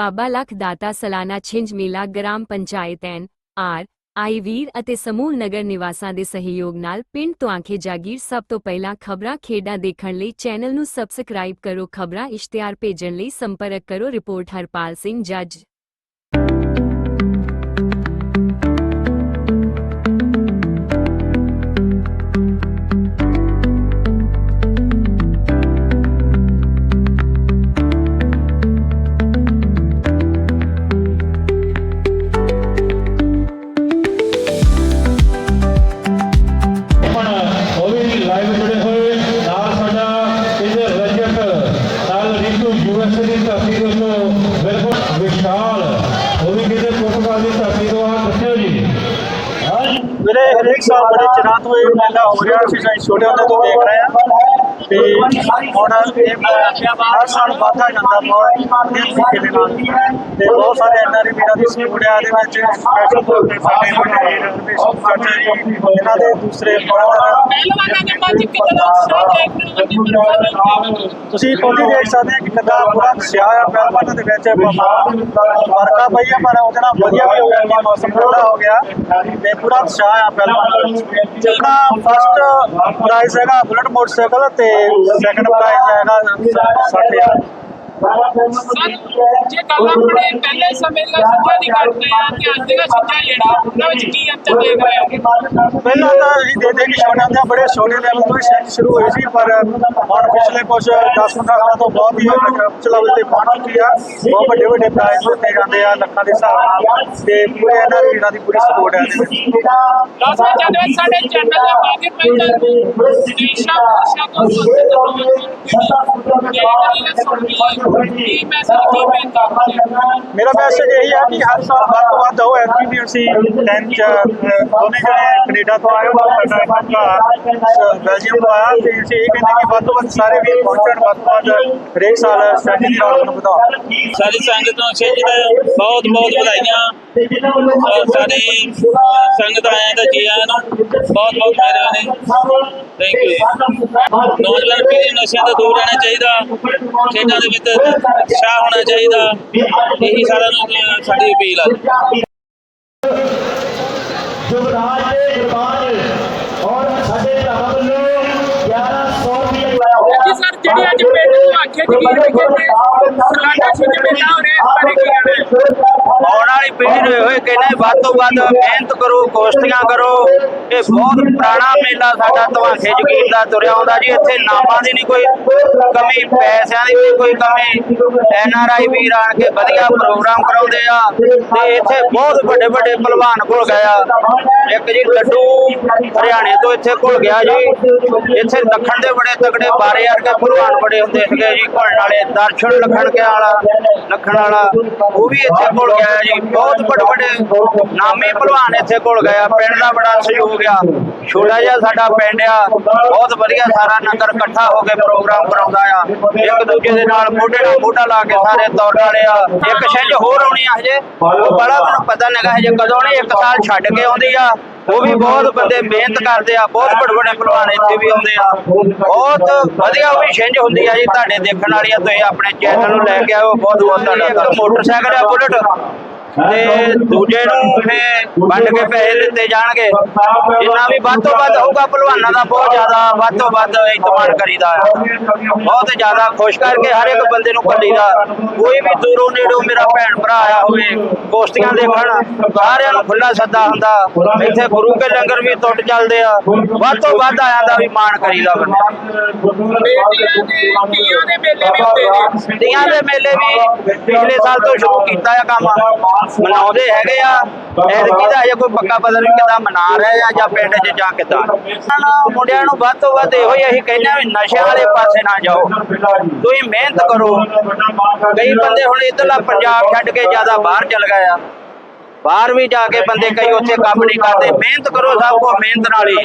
ਬਾਬਾ ਲੱਖ ਦਾਤਾ ਸਾਲਾਨਾ ਛਿੰਝ ਮੇਲਾ ਗ੍ਰਾਮ ਪੰਚਾਇਤ ਐਨ, ਆਰ, ਆਈ ਵੀਰ ਅਤੇ ਸਮੂਹ ਨਗਰ ਨਿਵਾਸਾਂ ਦੇ ਸਹਿਯੋਗ ਨਾਲ ਪਿੰਡ ਤੋਂ ਆਂਖੇ ਜਾਗੀਰ ਸਭ ਤੋਂ ਪਹਿਲਾਂ ਖਬਰਾਂ ਖੇਡਾਂ ਦੇਖਣ ਲਈ ਚੈਨਲ ਨੂੰ ਸਬਸਕ੍ਰਾਈਬ ਕਰੋ, ਖਬਰਾਂ ਇਸ਼ਤਿਹਾਰ ਭੇਜਣ ਲਈ ਸੰਪਰਕ ਕਰੋ, ਰਿਪੋਰਟ ਹਰਪਾਲ ਸਿੰਘ ਜੱਜ। ਹਰੇਕ ਸਾਲ ਬੜੇ ਚਿਰਾਂ ਤੋਂ ਇਹ ਮੇਲਾ ਹੋ ਰਿਹਾ ਸੀ ਅਸੀਂ ਛੋਟੇ ਹੁੰਦੇ ਤੋਂ ਦੇਖ ਰਹੇ ਹਾਂ ਤੇ ਹੁਣ ਇਹ ਹਰ ਸਾਲ ਵਾਧਾ ਜਾਂਦਾ ਬਹੁਤ ਇਸ ਤਰੀਕੇ ਦੇ ਨਾਲ। ਤੇ ਬਹੁਤ ਸਾਰੇ ਐਨਆਰਈ ਵੀਰਾਂ ਦੀ ਸਪੋਰਟ ਹੈ ਇਹਦੇ ਵਿੱਚ ਸਪੈਸ਼ਲ ਤੌਰ ਤੇ ਸਾਡੇ ਵੀਰ ਚਾਚਾ ਜੀ ਇਹਨਾਂ ਦੇ ਦੂਸਰੇ ਦੇਖ ਤੁਸੀਂ ਖੁਦ ਦੇਖ ਸਕਦੇ ਹੋ ਕਿ ਕਿੰਨਾ ਪੂਰਾ ਸਿਆਹ ਆ ਪਹਿਲਵਾਨਾਂ ਦੇ ਵਿੱਚ ਵਰਕਾ ਪਈ ਆ, ਪਰ ਉਹਦੇ ਨਾਲ ਵਧੀਆ ਵੀ ਹੋ ਗਿਆ ਮੌਸਮ ਠੰਡਾ ਹੋ ਗਿਆ। ਤੇ ਪੂਰਾ ਉਤਸ਼ਾਹ ਆ ਪਹਿਲਵਾਨਾਂ ਵਿੱਚ। ਫਸਟ ਪ੍ਰਾਈਜ਼ ਹੈਗਾ, ਬੁਲਟ ਮੋਟਰਸਾਈਕਲ ਤੇ ਸੈਕੰਡ ਪ੍ਰਾਈਜ਼ ਹੈਗਾ 60000 ਸਰ ਜੇ ਗੱਲ ਆਪਣੇ ਪਹਿਲੇ ਸਮੇਂ ਦਾ ਸਿੱਧਾ ਦੀ ਕਰਦੇ ਆ ਤੇ ਅੱਜ ਦਾ ਸਿੱਧਾ ਜਿਹੜਾ ਉਹਨਾਂ ਵਿੱਚ ਕੀ ਅੰਤਰ ਦੇਖ ਰਹੇ ਹੋ? ਪਹਿਲਾਂ ਤਾਂ ਅਸੀਂ ਦੇਖਦੇ ਕਿ ਛੋਟੇ ਹੁੰਦੇ ਬੜੇ ਛੋਟੇ ਲੈਵਲ ਤੋਂ ਹੀ ਸੈਂਚ ਸ਼ੁਰੂ ਹੋਈ ਸੀ ਪਰ ਹੁਣ ਪਿਛਲੇ ਕੁਝ 10-15 ਸਾਲਾਂ ਤੋਂ ਬਹੁਤ ਹੀ ਉੱਚ ਲੈਵਲ ਤੇ ਪਹੁੰਚ ਚੁੱਕੀ ਆ। ਬਹੁਤ ਵੱਡੇ ਵੱਡੇ ਪ੍ਰਾਈਜ਼ ਦਿੱਤੇ ਜਾਂਦੇ ਆ ਲੱਖਾਂ ਦੇ ਹਿਸਾਬ ਨਾਲ ਤੇ ਪੂਰੇ ਇਹਨਾਂ ਵੀਰਾਂ ਦੀ ਪੂਰੀ ਸਪੋਰਟ ਹੈ ਇਹਦੇ ਵਿੱਚ। ਦੋਸਤੋ ਜਦੋਂ ਸਾਡੇ ਚੈਨਲ ਦੇ ਮਾਧਿਅਮ ਰਾਹੀਂ ਦੇਸ਼ਾਂ ਭਾਸ਼ਾ ਤੋਂ ਸੰਬੰਧਿਤ ਕੀ ਮੈਸੇਜ ਕੀ ਬੇਨਤੀ ਮੇਰਾ ਮੈਸੇਜ ਇਹੀ ਹੈ ਕਿ ਹਰ ਸਾਲ ਵੱਧ ਤੋਂ ਵੱਧ ਹੋ ਐਤਕੀ 10 ਚ ਦੋਨੇ ਜਣੇ ਕੈਨੇਡਾ ਤੋਂ ਆਏ ਹੋ, ਸਾਡਾ ਇੱਕ ਭਰਾ ਬੈਲਜੀਅਮ ਤੋਂ ਆਇਆ, ਤੇ ਅਸੀਂ ਇਹ ਕਹਿੰਦੇ ਕਿ ਵੱਧ ਤੋਂ ਵੱਧ ਸਾਰੇ ਵੀ ਪਹੁੰਚਣ ਵੱਧ ਤੋਂ ਵੱਧ ਹਰੇਕ ਸਾਲ ਸਟੱਡੀ ਦੀ ਰੌਣਕ ਨੂੰ ਵਧਾਉਣ ਸਾਰੀ ਸੰਗਤ ਨੂੰ ਛੇ ਜੀ ਬਹੁਤ ਬਹੁਤ ਵਧਾਈਆਂ। ਔਰ ਸੰਗਤ ਆਇਆਂ ਦਾ ਜੀ ਆਇਆਂ ਨੂੰ ਬਹੁਤ ਬਹੁਤ ਮਿਹਰਬਾਨੀ। ਥੈਂਕ ਯੂ ਨੌਜਵਾਨ ਪੀੜ੍ਹੀ ਨਸ਼ਿਆਂ ਤੋਂ ਦੂਰ ਰਹਿਣਾ ਚਾਹੀਦਾ। ਖੇਡਾਂ ਦੇ ਵਿੱਚ ਉਤਸ਼ਾਹ ਹੋਣਾ ਚਾਹੀਦਾ। ਇਹੀ ਸਾਰਿਆਂ ਨੂੰ ਸਾਡੀ ਅਪੀਲ ਹੈ ਯੁਵਰਾਜ ਦੇ ਗੁਰਬਾਜ ਔਰ ਸਾਡੇ ਭਰਾ ਵੱਲੋਂ 1100 ਰੁਪਏ ਲਾਇਆ ਹੋਇਆ। ਜੀ ਸਰ ਜਿਹੜੀ ਅੱਜ ਆਉਣ ਵਾਲੀ ਪੀੜ੍ਹੀ ਨੂੰ ਇਹੋ ਹੀ ਕਹਿਣਾ ਹੈ ਵੱਧ ਤੋਂ ਵੱਧ ਮਿਹਨਤ ਕਰੋ ਕੋਸ਼ਟੀਆਂ ਕਰੋ ਇਹ ਬਹੁਤ ਪੁਰਾਣਾ ਮੇਲਾ ਸਾਡਾ ਤਵਾਖੇ ਜਗੀਰ ਦਾ ਤੁਰਿਆ ਆਉਂਦਾ ਜੀ ਇੱਥੇ ਨਾਮਾਂ ਦੀ ਨਹੀਂ ਕੋਈ ਕਮੀ ਪੈਸਿਆਂ ਦੀ ਵੀ ਕੋਈ ਕਮੀ। ਐਨ ਆਰ ਆਈ ਵੀਰ ਆਣ ਕੇ ਵਧੀਆ ਪ੍ਰੋਗਰਾਮ ਕਰਾਉਂਦੇ ਆ ਤੇ ਇੱਥੇ ਬਹੁਤ ਵੱਡੇ ਵੱਡੇ ਪਹਿਲਵਾਨ ਕੋਲ ਗਿਆ ਇੱਕ ਜੀ ਲੱਡੂ ਹਰਿਆਣੇ ਤੋਂ ਇੱਥੇ ਕੋਲ ਗਿਆ ਜੀ। ਇੱਥੇ ਦੱਖਣ ਦੇ ਬੜੇ ਤਗੜੇ ਬਾਰੇ ਵਰਗੇ ਪਹਿਲਵਾਨ ਬੜੇ ਹੁੰਦੇ ਸੀਗੇ ਜੀ ਘੁਲਣ ਵਾਲੇ, ਦਰਸ਼ਨ ਲਖਣ ਵਾਲਾ ਲਖਣ ਵਾਲਾ, ਉਹ ਵੀ ਇੱਥੇ ਕੋਲ ਗਿਆ ਜੀ, ਬਹੁਤ ਵੱਡੇ ਵੱਡੇ ਨਾਮੀ ਪਹਿਲਵਾਨ ਇੱਥੇ ਕੋਲ ਗਿਆ ਪਿੰਡ ਦਾ ਬੜਾ ਸਹਿਯੋਗ ਆ, ਛੋਟਾ ਜਿਹਾ ਸਾਡਾ ਪਿੰਡ ਆ, ਬਹੁਤ ਵਧੀਆ ਸਾਰਾ ਨਗਰ ਇਕੱਠਾ ਹੋ ਕੇ ਪ੍ਰੋਗਰਾਮ ਕਰਾਉਂਦਾ ਆ, ਇੱਕ ਦੂਜੇ ਦੇ ਨਾਲ ਮੋਢੇ ਨਾਲ ਮੋਢਾ ਲਾ ਕੇ ਸਾਰੇ ਦੌੜ ਵਾਲੇ ਆ, ਇੱਕ ਛਿੰਝ ਹੋਰ ਆਉਣੀ ਆ ਹਜੇ, ਉਹ ਬੜਾ ਮੈਨੂੰ ਪਤਾ ਨਹੀਂਗਾ ਹਜੇ ਕਦੋਂ ਨਹੀਂ, ਇੱਕ ਸਾਲ ਛੱਡ ਕੇ ਆਉਂਦੀ ਆ ਉਹ ਵੀ ਬਹੁਤ ਬੰਦੇ ਮਿਹਨਤ ਕਰਦੇ ਆ, ਬਹੁਤ ਵੱਡੇ ਵੱਡੇ ਪਹਿਲਵਾਨ ਇੱਥੇ ਵੀ ਆਉਂਦੇ ਆ। ਬਹੁਤ ਵਧੀਆ ਉਹ ਵੀ ਛਿੰਝ ਹੁੰਦੀ ਆ ਜੀ ਤੁਹਾਡੇ ਦੇਖਣ ਵਾਲੀ ਆ ਤੁਸੀਂ ਆਪਣੇ ਚੈਨਲ ਨੂੰ ਲੈ ਕੇ ਆਓ ਬਹੁਤ ਬਹੁਤ ਤੁਹਾਡਾ ਇੱਕ ਮੋਟਰਸਾਈਕਲ ਆ ਬੁਲਟ। ਤੇ ਦੂਜੇ ਨੂੰ ਫੇ ਵੰਡ ਕੇ ਪੈਸੇ ਦਿੱਤੇ ਜਾਣਗੇ। ਜਿੰਨਾ ਵੀ ਵੱਧ ਤੋਂ ਵੱਧ ਹੋਊਗਾ ਪਹਿਲਵਾਨਾਂ ਦਾ ਬਹੁਤ ਜ਼ਿਆਦਾ ਵੱਧ ਤੋਂ ਵੱਧ ਇਤਮਾਨ ਕਰੀਦਾ ਆ। ਬਹੁਤ ਜ਼ਿਆਦਾ ਖੁਸ਼ ਕਰਕੇ ਹਰ ਇੱਕ ਬੰਦੇ ਨੂੰ ਕੱਢੀਦਾ ਕੋਈ ਵੀ ਦੂਰੋਂ ਨੇੜੋਂ ਮੇਰਾ ਭੈਣ ਭਰਾ ਆਇਆ ਹੋਵੇ ਕੋਸ਼ਤੀਆਂ ਦੇਖਣ ਸਾਰਿਆਂ ਨੂੰ ਖੁੱਲਾ ਸੱਦਾ ਹੁੰਦਾ। ਇੱਥੇ ਗੁਰੂ ਕੇ ਲੰਗਰ ਵੀ ਟੁੱਟ ਚੱਲਦੇ ਆ। ਵੱਧ ਤੋਂ ਵੱਧ ਆਇਆਂ ਦਾ ਵੀ ਮਾਣ ਕਰੀਦਾ ਬੰਦੇ। ਬੇਟੀਆਂ ਦੇ ਧੀਆਂ ਦੇ ਮੇਲੇ ਵੀ ਹੁੰਦੇ ਨੇ। ਤੀਆਂ ਦੇ ਮੇਲੇ ਵੀ ਪਿਛਲੇ ਸਾਲ ਤੋਂ ਸ਼ੁਰੂ ਕੀਤਾ ਆ ਕੰਮ। ਮਨਾਉਂਦੇ ਹੈਗੇ ਆ। ਐਤਕੀ ਦਾ ਅਜੇ ਕੋਈ ਪੱਕਾ ਪਤਾ ਨਹੀਂ ਕਿਦਾਂ ਮਨਾ ਰਹੇ ਆ ਜਾਂ ਪਿੰਡ 'ਚ ਜਾਂ ਕਿਦਾਂ? ਮੁੰਡਿਆਂ ਨੂੰ ਵੱਧ ਤੋਂ ਵੱਧ ਇਹੋ ਹੀ ਅਸੀਂ ਕਹਿੰਦੇ ਵੀ ਨਸ਼ਿਆਂ ਵਾਲੇ ਪਾਸੇ ਨਾ ਜਾਓ। ਤੁਸੀਂ ਮਿਹਨਤ ਕਰੋ। ਕਈ ਬੰਦੇ ਹੁਣ ਇਧਰਲਾ ਪੰਜਾਬ ਛੱਡ ਕੇ ਜ਼ਿਆਦਾ ਬਾਹਰ ਚਲ ਗਏ ਆ। ਬਾਹਰ ਵੀ ਜਾ ਕੇ ਬੰਦੇ ਕਈ ਉੱਥੇ ਕੰਮ ਨਹੀਂ ਕਰਦੇ। ਮਿਹਨਤ ਕਰੋ ਸਭ ਕੋ ਮਿਹਨਤ ਨਾਲ ਹੀ।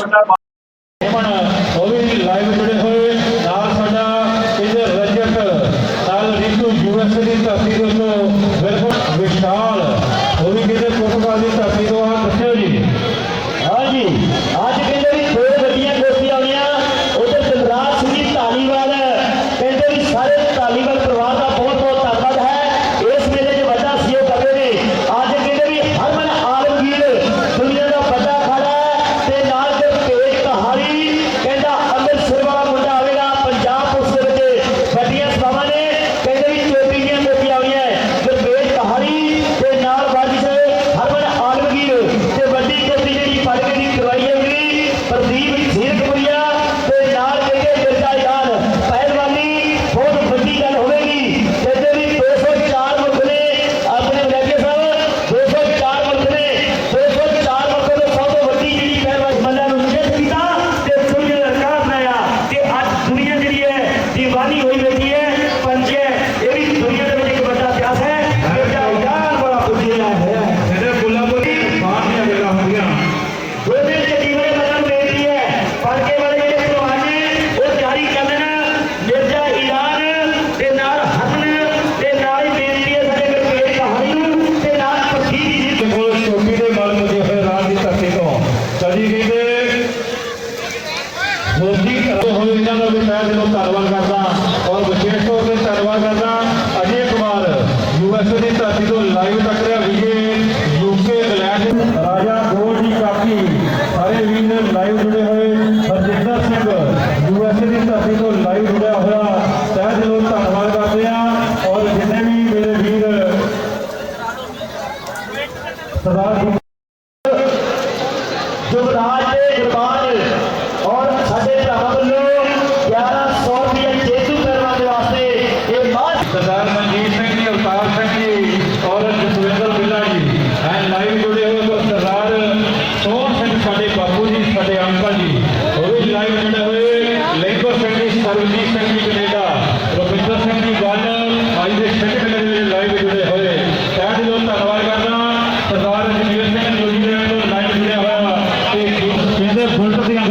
ਧਰਤੀ ਤੋਂ ਲਾਈਵ ਤੱਕ ਰਿਹਾ ਵੀਰੇ ਯੂਕੇ ਇੰਗਲੈਂਡ ਰਾਜਾ ਗੋਲ ਦੀ ਕਾਪੀ। ਸਾਰੇ ਵੀਰ ਲਾਈਵ ਜੁੜੇ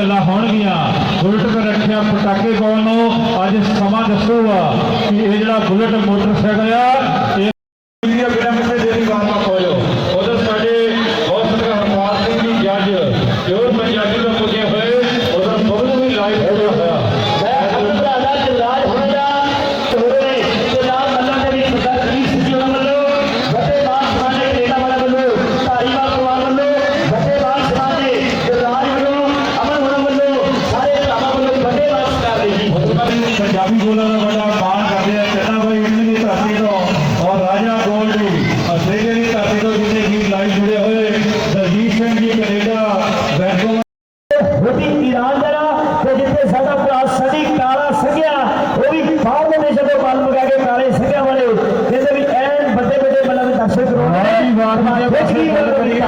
ਗੱਲਾਂ ਹੋਣਗੀਆਂ। ਬੁਲਟ ਤੇ ਰੱਖਿਆ ਪਟਾਕੇ ਪਾਉਣ ਨੂੰ। ਅੱਜ ਸਮਾਂ ਦੱਸੂਗਾ ਕਿ ਇਹ ਜਿਹੜਾ ਬੁਲਟ ਮੋਟਰਸਾਈਕਲ ਆ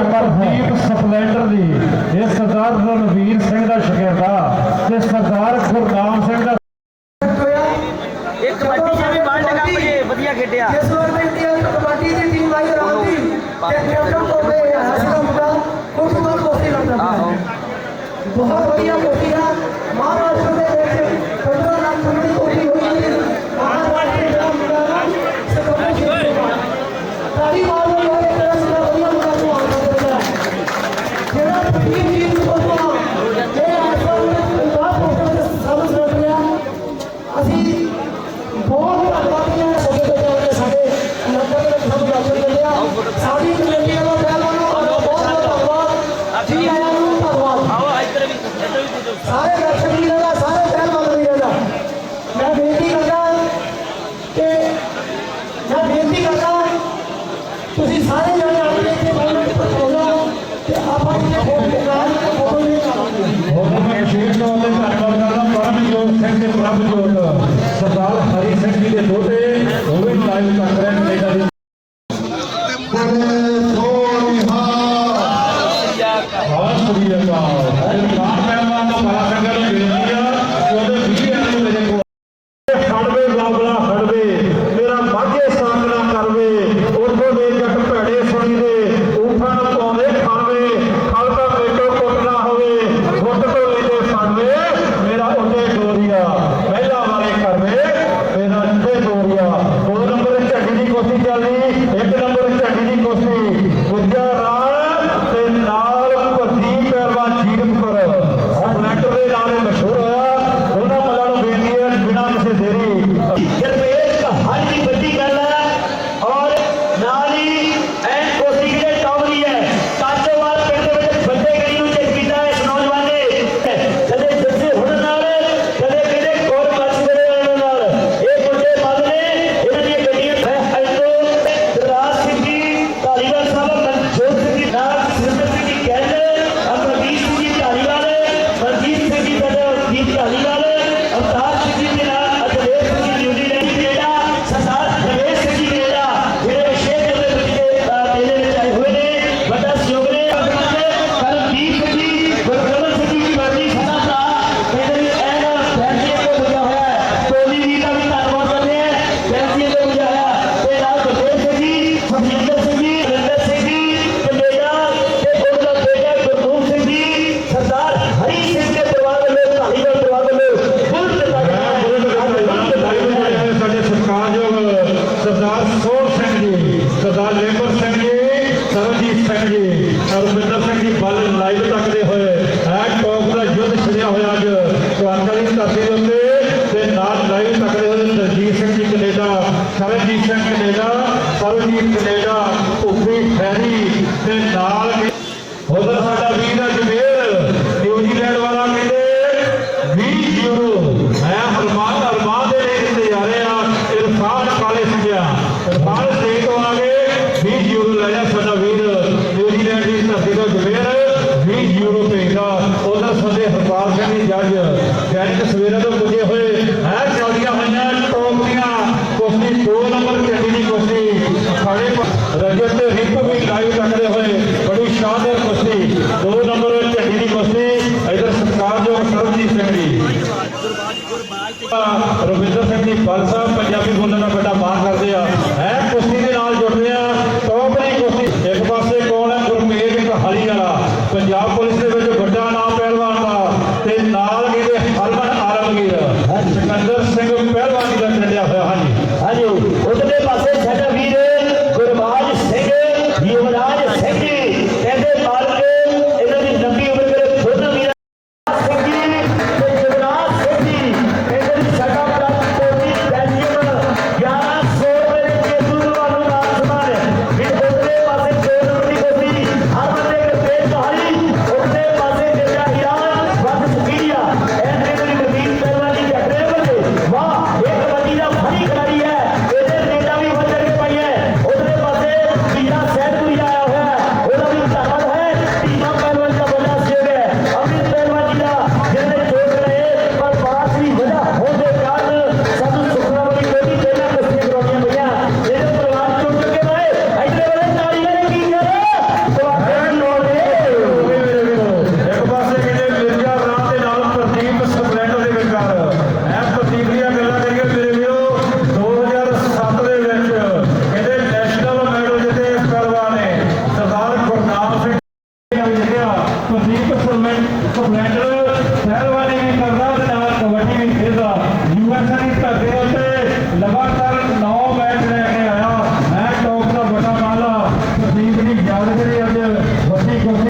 ਪਰਦੀਪ ਸਪਲੈਂਡਰ ਦੀ ਇਹ ਸਰਦਾਰ ਰਣਵੀਰ ਸਿੰਘ ਦਾ ਸ਼ਗਿਰਦਾ ਤੇ ਸਰਦਾਰ सारे दर्शक भी दादा सारे फ़ैन वालों भी दादा मैं बेनती करता कि मैं बेनती करता ਤੁਸੀਂ ਸਾਰੇ ਜਣੇ ਆਪਣੇ ਇੱਥੇ ਮੌਲਕ ਤੇ ਪਹੁੰਚੋ ਤੇ ਆਪਾਂ ਇੱਥੇ ਫੋਟੋ ਨਿਕਾਲ ਕੇ ਫੋਟੋ ਲੈ ਕੇ ਫੋਟੋ ਮੈਂ ਸ਼ੇਰ ਨਾਲ ਧੰਨਵਾਦ ਕਰਦਾ ਪਰਮਜੋਤ ਸਿੰਘ ਤੇ ਪ੍ਰਭਜੋਤ ਸਰਦਾਰ ਹਰੀ ਸਿੰਘ ਜੀ ਦੇ ਦੋਤੇ ਹੋਵੇ ਲਾਈਵ ਕਰ ਰਹੇ ਨੇ ਕੈਨੇਡਾ ਦੇ ਸੋਰੀ ਹਾਂ ਸੋਰੀ ਅਕਾਲ ਗੁਰਨੂਰ ਸਿੰਘ ਜੀ, ਸਰਦਾਰ ਲੇਬਰ ਸਿੰਘ ਜੀ ਸਰਜੀਤ ਸਿੰਘ ਜੀ ਸਰਬਿੰਦਰ ਸਿੰਘ ਜੀ ਬਲ ਲਾਈਵ ਤੱਕਦੇ ਹੋਏ ਐਟ ਟੌਪ ਦਾ ਯੁੱਧ ਛਿੜਿਆ ਹੋਇਆ ਅੱਜ। ਤੁਹਾਡਾ ਦੀ ਧਰਤੀ ਉੱਤੇ ਤੇ ਨਾਲ ਲਾਈਵ ਤੱਕਦੇ ਹੋਏ Surjit Singh ji Canada Surjit Singh Canada Surjit Canada, ਭੁੱਖੀ ਫੈਰੀ ਤੇ ਨਾਲ ਰਵਿੰਦਰ ਸਾਹਿਬ ਪੰਜਾਬੀ ਬੋਲਣ ਦਾ ਵੱਡਾ